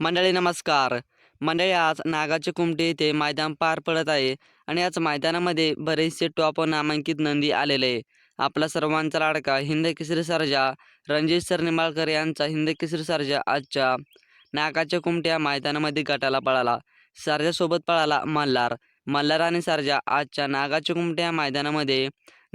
मंडळी नमस्कार. मंडळी आज नागाची कुमटी येथे मैदान पार पडत आहे आणि याच मैदानामध्ये बरेचसे टॉप नामांकित नंदी आलेले आहे. आपला सर्वांचा लाडका हिंद केसरी सर्जा रणजित सर निंबाळकर यांचा हिंद केसरी सर्जा आजच्या नागाच्या कुमट्या मैदानामध्ये गटाला पळाला. सर्जासोबत पळाला मल्हार. मल्हार आणि सर्जा आजच्या नागाच्या कुमट्या मैदानामध्ये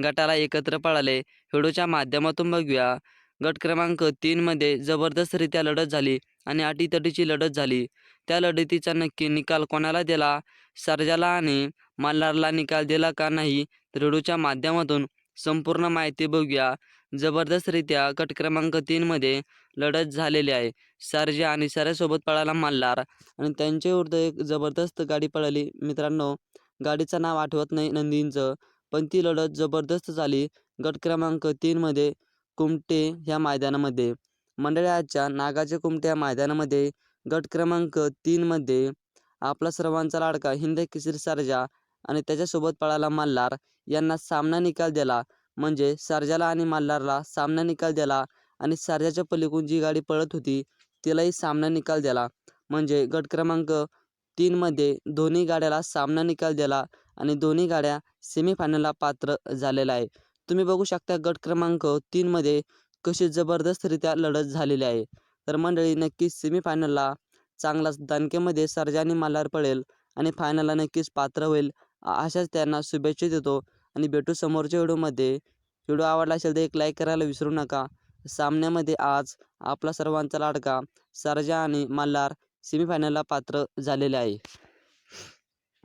गटाला एकत्र पळाले. व्हिडिओच्या माध्यमातून बघूया. गट क्रमांक तीनमध्ये जबरदस्तरित्या लढत झाली आणि अटीतटीची लढत झाली. त्या लढतीचा नक्की निकाल कोणाला दिला? सर्जाला आणि मल्हारला निकाल दिला का नाही? रेडूच्या माध्यमातून संपूर्ण माहिती बघूया. जबरदस्तरित्या गट क्रमांक तीनमध्ये लढत झालेली आहे. सर्जा आणि सर्जासोबत पळाला मल्हार आणि त्यांच्या विरुद्ध एक जबरदस्त गाडी पळाली. मित्रांनो गाडीचं नाव आठवत नाही नंदींचं पण ती लढत जबरदस्त झाली. गट क्रमांक तीनमध्ये कुमटे ह्या मैदानामध्ये. मंडळाच्या नागाच्या कुमटे या मैदानामध्ये गट क्रमांक तीनमध्ये आपला सर्वांचा लाडका हिंद केसरी सरजा आणि त्याच्यासोबत पळाला मल्हार. यांना सामना निकाल दिला. म्हणजे सरजाला आणि मल्हारला सामना निकाल दिला आणि सरजाच्या पलीकडून जी गाडी पळत होती तिलाही सामना निकाल दिला. म्हणजे गट क्रमांक तीनमध्ये दोन्ही गाड्याला सामना निकाल दिला आणि दोन्ही गाड्या सेमीफायनलला पात्र झालेला आहे. तुम्ही बघू शकता गट क्रमांक तीनमध्ये कशी जबरदस्तरित्या लढत झालेली आहे. तर मंडळी नक्कीच सेमीफायनलला चांगलाच दणकेमध्ये सर्जानी मल्हार पडेल आणि फायनलला नक्कीच पात्र होईल अशाच त्यांना शुभेच्छा देतो. आणि भेटू समोरच्या व्हिडिओमध्ये. व्हिडिओ आवडला असेल तर एक लाईक करायला विसरू नका. सामन्यामध्ये आज आपला सर्वांचा लाडका सर्जा आणि मल्हार सेमीफायनलला पात्र झालेले आहे.